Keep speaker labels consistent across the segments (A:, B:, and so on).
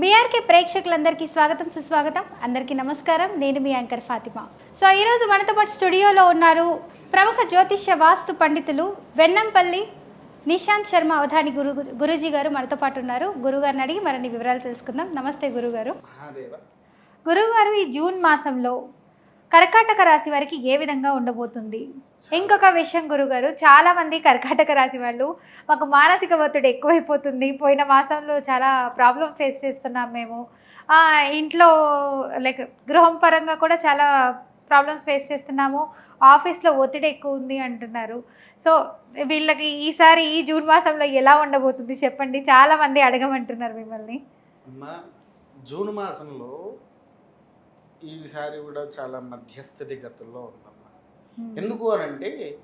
A: BRK ప్రేక్షకులందరికీ స్వాగతం సుస్వాగతం. అందరికీ నమస్కారం. నేను మీ యాంకర్ ఫాతిమా. సో ఈరోజు మనతో పాటు స్టూడియోలో ఉన్నారు ప్రముఖ జ్యోతిష్య వాస్తు పండితులు వెన్నంపల్లి నిశాంత్ శర్మ అవధాని గురు గురూజీ గారు మనతో పాటు ఉన్నారు. గురుగారిని అడిగి మరిన్ని వివరాలు తెలుసుకుందాం. నమస్తే గురుగారు. గురుగారు ఈ జూన్ మాసంలో కర్కాటక రాశి వారికి ఏ విధంగా ఉండబోతుంది? ఇంకొక విషయం గురుగారు చాలా మంది కర్కాటక రాశి వాళ్ళు మాకు మానసిక ఒత్తిడి ఎక్కువైపోతుంది. పోయిన మాసంలో చాలా ప్రాబ్లం ఫేస్ చేస్తున్నాం మేము. ఇంట్లో లైక్ గృహం పరంగా కూడా చాలా ప్రాబ్లమ్స్ ఫేస్ చేస్తున్నాము. ఆఫీస్లో ఒత్తిడి ఎక్కువ ఉంది అంటున్నారు. సో వీళ్ళకి ఈసారి ఈ జూన్ మాసంలో ఎలా ఉండబోతుంది చెప్పండి. చాలా మంది అడగమంటున్నారు మిమ్మల్ని.
B: జూన్ మాసంలో ఈసారి కూడా చాలా మధ్యస్థితి గతుల్లో ఉందమ్మా. ఎందుకు అనంటే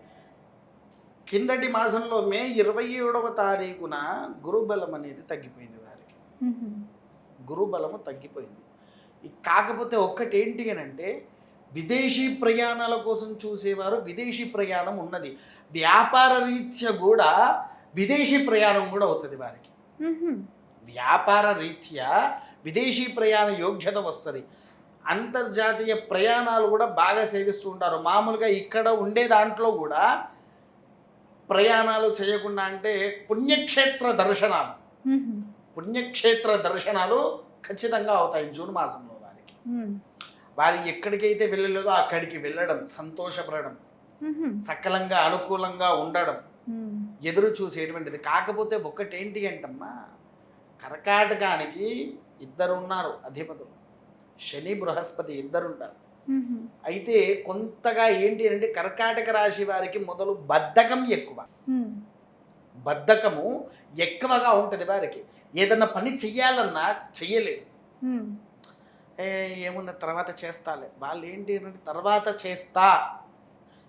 B: కిందటి మాసంలో మే ఇరవై ఏడవ తారీఖున గురుబలం అనేది తగ్గిపోయింది వారికి. గురుబలము తగ్గిపోయింది. కాకపోతే ఒక్కటి ఏంటి అని అంటే విదేశీ ప్రయాణాల కోసం చూసేవారు విదేశీ ప్రయాణం ఉన్నది. వ్యాపార రీత్యా కూడా విదేశీ ప్రయాణం కూడా అవుతుంది వారికి. వ్యాపార రీత్యా విదేశీ ప్రయాణ యోగ్యత వస్తుంది. అంతర్జాతీయ ప్రయాణాలు కూడా బాగా సేవిస్తూ ఉంటారు మామూలుగా ఇక్కడ ఉండే దాంట్లో కూడా ప్రయాణాలు చేయకుండా అంటే పుణ్యక్షేత్ర దర్శనాలు. పుణ్యక్షేత్ర దర్శనాలు ఖచ్చితంగా అవుతాయి జూన్ మాసంలో వారికి
A: మ్మ్.
B: వారి ఎక్కడికైతే వెళ్ళలేదో అక్కడికి వెళ్ళడం సంతోషపడడం. సకలంగా అనుకూలంగా ఉండడం. ఎదురు చూసేటువంటిది కాకపోతే ఒక్కటేంటి అంటమ్మా కర్కాటకానికి ఇద్దరు ఉన్నారు అధిపతులు శని బృహస్పతి ఇద్దరుంటారు. అయితే కొంతగా ఏంటి అంటే కర్కాటక రాశి వారికి మొదలు బద్ధకం ఎక్కువ. బద్ధకము ఎక్కువగా ఉంటుంది వారికి. ఏదన్నా పని చెయ్యాలన్నా. ఏ ఏమున్న తర్వాత చేస్తాలే. వాళ్ళు ఏంటి అంటే తర్వాత చేస్తా.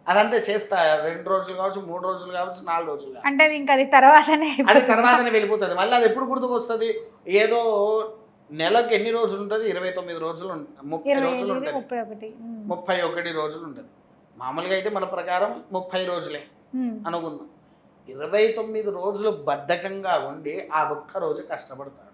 B: అదంతా చేస్తా. రెండు రోజులు కావచ్చు మూడు రోజులు కావచ్చు నాలుగు రోజులు కావచ్చు.
A: అంటే ఇంకా అది తర్వాతనే
B: అది తర్వాతనే వెళ్ళిపోతుంది. మళ్ళీ అది ఎప్పుడు గుర్తుకు వస్తుంది ఏదో నెలకు ఎన్ని రోజులు ఉంటుంది ఇరవై తొమ్మిది రోజులు ముప్పై రోజులు ఉంటుంది.
A: ముప్పై ఒకటి.
B: రోజులు ఉంటుంది మామూలుగా అయితే మన ప్రకారం ముప్పై రోజులే. అనుకుందాం. ఇరవై తొమ్మిది రోజులు బద్ధకంగా ఉండి ఆ ఒక్క రోజు కష్టపడతాడు.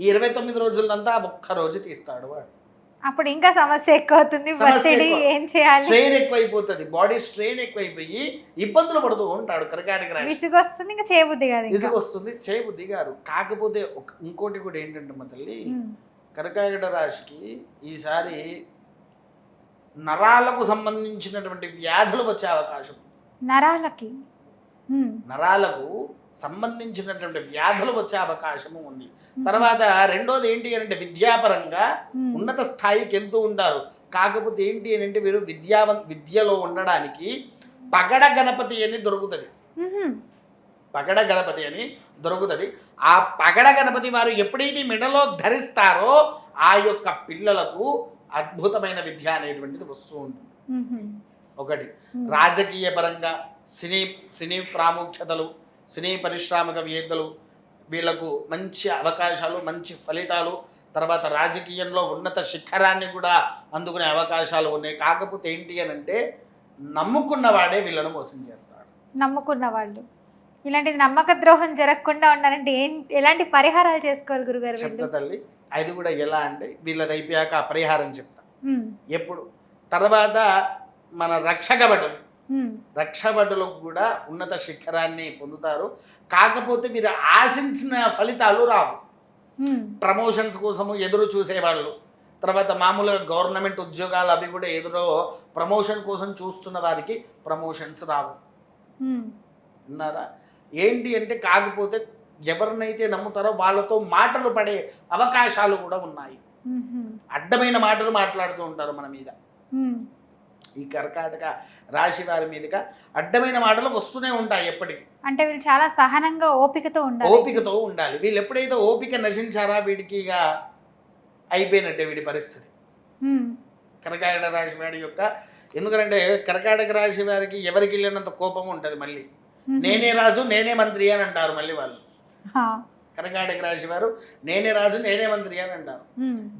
B: ఈ ఇరవై తొమ్మిది రోజులంతా ఆ ఒక్క రోజు తీస్తాడు వాడు.
A: అప్పుడు ఇంకా సమస్య ఎక్కువ అవుతుంది ఒత్తిడి. ఏం చేయాలి
B: స్ట్రెయిన్ ఎక్కువైపోతుంది బాడీ స్ట్రెయిన్ ఎక్కువైపోయి ఇబ్బందులు పడుతూ ఉంటాడు కర్కాటక
A: విసుగు వస్తుంది ఇంకా చేయబుద్ధి కాదు.
B: విసుగు వస్తుంది చేయబుద్ధి గారు కాకపోతే ఇంకోటి కూడా ఏంటంటే మా తల్లి. కర్కాటక రాశికి ఈసారి నరాలకు సంబంధించినటువంటి వ్యాధులు వచ్చే అవకాశం.
A: నరాలకి.
B: నరాలకు సంబంధించినటువంటి వ్యాధులు వచ్చే అవకాశము ఉంది. తర్వాత రెండోది ఏంటి అని అంటే విద్యాపరంగా. ఉన్నత స్థాయికి వెళ్తూ ఉంటారు. కాకపోతే ఏంటి అని అంటే వీరు విద్యావ విద్యలో ఉండడానికి పగడ గణపతి అని దొరుకుతుంది. పగడ గణపతి అని దొరుకుతుంది. ఆ పగడ గణపతి వారు ఎప్పుడైతే మెడలో ధరిస్తారో ఆ యొక్క పిల్లలకు అద్భుతమైన విద్య అనేటువంటిది వస్తూ ఉంటుంది. ఒకటి. రాజకీయ పరంగా సినీ సినీ ప్రాముఖ్యతలు సినీ పారిశ్రామికవేత్తలు వీళ్ళకు మంచి అవకాశాలు మంచి ఫలితాలు తర్వాత రాజకీయంలో ఉన్నత శిఖరాన్ని కూడా అందుకునే అవకాశాలు ఉన్నాయి. కాకపోతే ఏంటి అని అంటే నమ్ముకున్న వాడే వీళ్ళను మోసం చేస్తాడు.
A: నమ్ముకున్న వాళ్ళు ఇలాంటి నమ్మక ద్రోహం జరగకుండా ఉండాలంటే ఏం ఎలాంటి పరిహారాలు చేసుకోవాలి గురుగారు
B: చెప్తా తల్లి అది కూడా ఎలా అంటే వీళ్ళది అయిపోయాక ఆ పరిహారం చెప్తా. ఎప్పుడు? తర్వాత మన రక్షక భటులు. రక్షభటులకు కూడా ఉన్నత శిఖరాన్ని పొందుతారు కాకపోతే వీరు ఆశించిన ఫలితాలు రావు. ప్రమోషన్స్ కోసము ఎదురు చూసేవాళ్ళు తర్వాత మామూలుగా గవర్నమెంట్ ఉద్యోగాలు అవి కూడా ఎదురు ప్రమోషన్ కోసం చూస్తున్న వారికి ప్రమోషన్స్ రావు
A: మ్మ్.
B: విన్నారా ఏంటి అంటే కాకపోతే ఎవరినైతే నమ్ముతారో వాళ్ళతో మాటలు పడే అవకాశాలు కూడా ఉన్నాయి. అడ్డమైన మాటలు మాట్లాడుతూ ఉంటారు మన మీద. ఈ కర్కాటక రాశి వారి మీదుగా అడ్డమైన మాటలు వస్తూనే ఉంటాయి ఎప్పటికీ
A: అంటే వీళ్ళు చాలా సహనంగా ఓపికతో ఉండాలి
B: ఓపికతో ఉండాలి వీళ్ళు ఎప్పుడైతే ఓపిక నశించారా వీడికి ఇక అయిపోయినట్టే వీడి పరిస్థితి. కర్కాటక రాశి వాడి యొక్క ఎందుకంటే కర్కాటక రాశి వారికి ఎవరికి వెళ్ళినంత కోపం ఉంటుంది మళ్ళీ. నేనే రాజు నేనే మంత్రి అని అంటారు మళ్ళీ వాళ్ళు. కర్కాటక రాశి వారు నేనే రాజు నేనే మంత్రి అని అంటారు.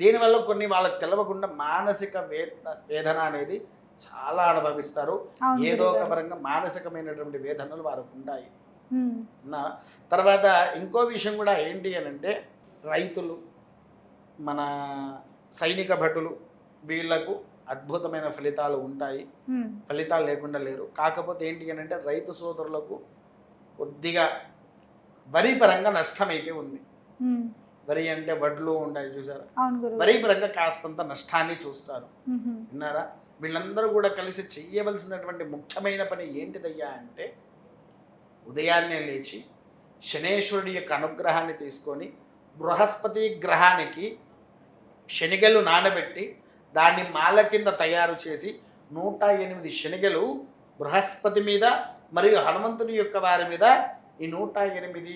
B: దీనివల్ల కొన్ని వాళ్ళకి తెలవకుండా మానసిక వేద వేదన అనేది చాలా అనుభవిస్తారు. ఏదో ఒక. పరంగా మానసికమైనటువంటి వేదనలు వారికి ఉంటాయి తర్వాత ఇంకో విషయం కూడా ఏంటి అని అంటే రైతులు మన సైనిక భటులు వీళ్ళకు అద్భుతమైన ఫలితాలు ఉంటాయి. ఫలితాలు లేకుండా లేరు. కాకపోతే ఏంటి అని అంటే రైతు సోదరులకు కొద్దిగా వరి పరంగా నష్టమైతే ఉంది. వరి అంటే వడ్లు ఉంటాయి చూసారా? వరి పరంగా కాస్తంత నష్టాన్ని చూస్తారు. విన్నారా? వీళ్ళందరూ కూడా కలిసి చెయ్యవలసినటువంటి ముఖ్యమైన పని ఏంటిదయ్యా అంటే ఉదయాన్నే లేచి శనేశ్వరుడి యొక్క అనుగ్రహాన్ని తీసుకొని బృహస్పతి గ్రహానికి శనిగలు నానబెట్టి దాన్ని మాల కింద తయారు చేసి నూట ఎనిమిది శనిగలు బృహస్పతి మీద మరియు హనుమంతుని యొక్క వారి మీద ఈ నూట ఎనిమిది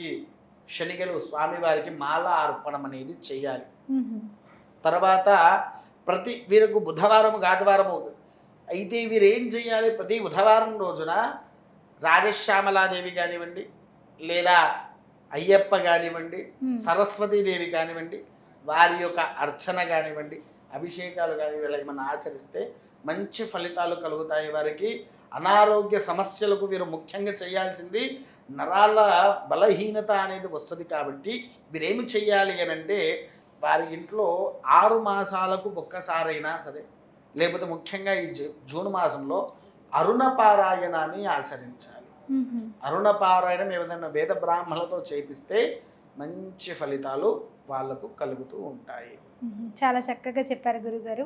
B: శనిగలు స్వామివారికి మాల అర్పణం అనేది చేయాలి తర్వాత ప్రతి వీరికి బుధవారం ఆదివారం అవుతుంది. అయితే వీరు ఏం చేయాలి ప్రతి బుధవారం రోజున రాజశ్యామలాదేవి కానివ్వండి లేదా అయ్యప్ప కానివ్వండి సరస్వతీదేవి కానివ్వండి వారి యొక్క అర్చన కానివ్వండి అభిషేకాలు కానీ వీళ్ళ ఏమైనా ఆచరిస్తే మంచి ఫలితాలు కలుగుతాయి వారికి. అనారోగ్య సమస్యలకు వీరు ముఖ్యంగా చేయాల్సింది నరాల బలహీనత అనేది వస్తుంది కాబట్టి వీరేమి చెయ్యాలి అని అంటే వారి ఇంట్లో ఆరు మాసాలకు ఒక్కసారైనా సరే లేకపోతే ముఖ్యంగా ఈ జూన్ మాసంలో అరుణపారాయణాన్ని ఆచరించాలి. అరుణపారాయణం ఏదైనా వేద బ్రాహ్మణులతో చేపిస్తే మంచి ఫలితాలు వాళ్ళకు కలుగుతూ ఉంటాయి.
A: చాలా చక్కగా చెప్పారు గురుగారు